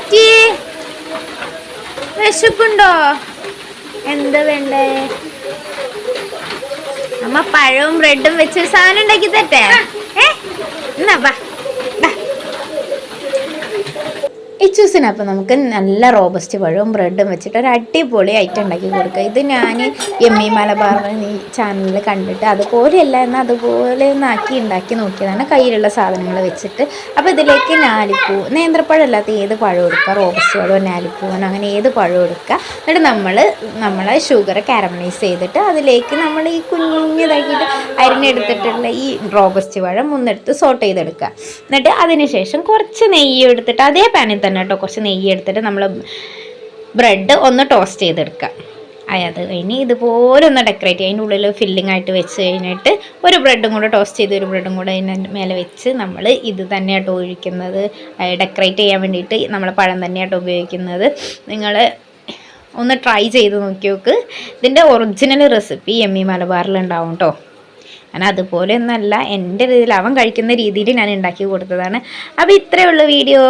പറ്റി? വിശപ്പുണ്ടോ? എന്താ വേണ്ടേ? അമ്മ പഴവും ബ്രെഡും വെച്ച് സാധനം ഉണ്ടാക്കി തരട്ടെ? ഏ? എന്നാ ഇച്ചൂസിന് അപ്പം നമുക്ക് നല്ല റോബസ്റ്റ് പഴവും ബ്രെഡും വെച്ചിട്ട് ഒരു അടിപൊളി ഐറ്റം ഉണ്ടാക്കി കൊടുക്കുക ഇത് ഞാൻ എം ഇ മലബാർ ഈ ചാനലിൽ കണ്ടിട്ട് അതുപോലെയല്ല എന്നാൽ അതുപോലെ ഒന്നാക്കി ഉണ്ടാക്കി നോക്കിയതാണ്. കയ്യിലുള്ള സാധനങ്ങൾ വെച്ചിട്ട്. അപ്പോൾ ഇതിലേക്ക് ഞാലിപ്പൂ നേന്ത്രപ്പഴം അല്ലാത്ത ഏത് പഴം എടുക്കുക റോബസ്റ്റ് പഴമോ ഞാലിപ്പൂവനോ അങ്ങനെ ഏത് പഴം എടുക്കുക എന്നിട്ട് നമ്മൾ നമ്മളെ ഷുഗർ കാരമലൈസ് ചെയ്തിട്ട് അതിലേക്ക് നമ്മൾ ഈ കുഞ്ഞു കുഞ്ഞിതാക്കിയിട്ട് അരിഞ്ഞെടുത്തിട്ടുള്ള ഈ റോബസ്റ്റ് പഴം ഒന്നെടുത്ത് സോട്ട് ചെയ്തെടുക്കുക. എന്നിട്ട് അതിനുശേഷം കുറച്ച് നെയ്യ് എടുത്തിട്ട് അതേ പാനിൽ തന്നെ കേട്ടോ കുറച്ച് നെയ്യ് എടുത്തിട്ട് നമ്മൾ ബ്രെഡ് ഒന്ന് ടോസ്റ്റ് ചെയ്തെടുക്കുക അത് കഴിഞ്ഞ് ഇതുപോലെ ഒന്ന് ഡെക്കറേറ്റ് ചെയ്യുക അതിന്റെ ഉള്ളിൽ ഫില്ലിംഗ് ആയിട്ട് വെച്ച് കഴിഞ്ഞിട്ട് ഒരു ബ്രെഡും കൂടെ ടോസ്റ്റ് ചെയ്ത് ഒരു ബ്രെഡും കൂടെ അതിന്റെ മേലെ വെച്ച് നമ്മൾ ഇത് തന്നെയാട്ടോ ഒഴിക്കുന്നത്. ഡെക്കറേറ്റ് ചെയ്യാൻ വേണ്ടിയിട്ട് നമ്മൾ പഴം തന്നെയാട്ടോ ഉപയോഗിക്കുന്നത്. നിങ്ങൾ ഒന്ന് ട്രൈ ചെയ്ത് നോക്കി നോക്ക് ഇതിന്റെ ഒറിജിനൽ റെസിപ്പി എം ഇ മലബാറിൽ ഉണ്ടാവും കേട്ടോ ഞാൻ അതുപോലെ ഒന്നല്ല എന്റെ രീതിയിൽ അവൻ കഴിക്കുന്ന രീതിയിൽ ഞാൻ ഉണ്ടാക്കി കൊടുത്തതാണ്. അപ്പോൾ ഇത്രയേ ഉള്ളൂ വീഡിയോ.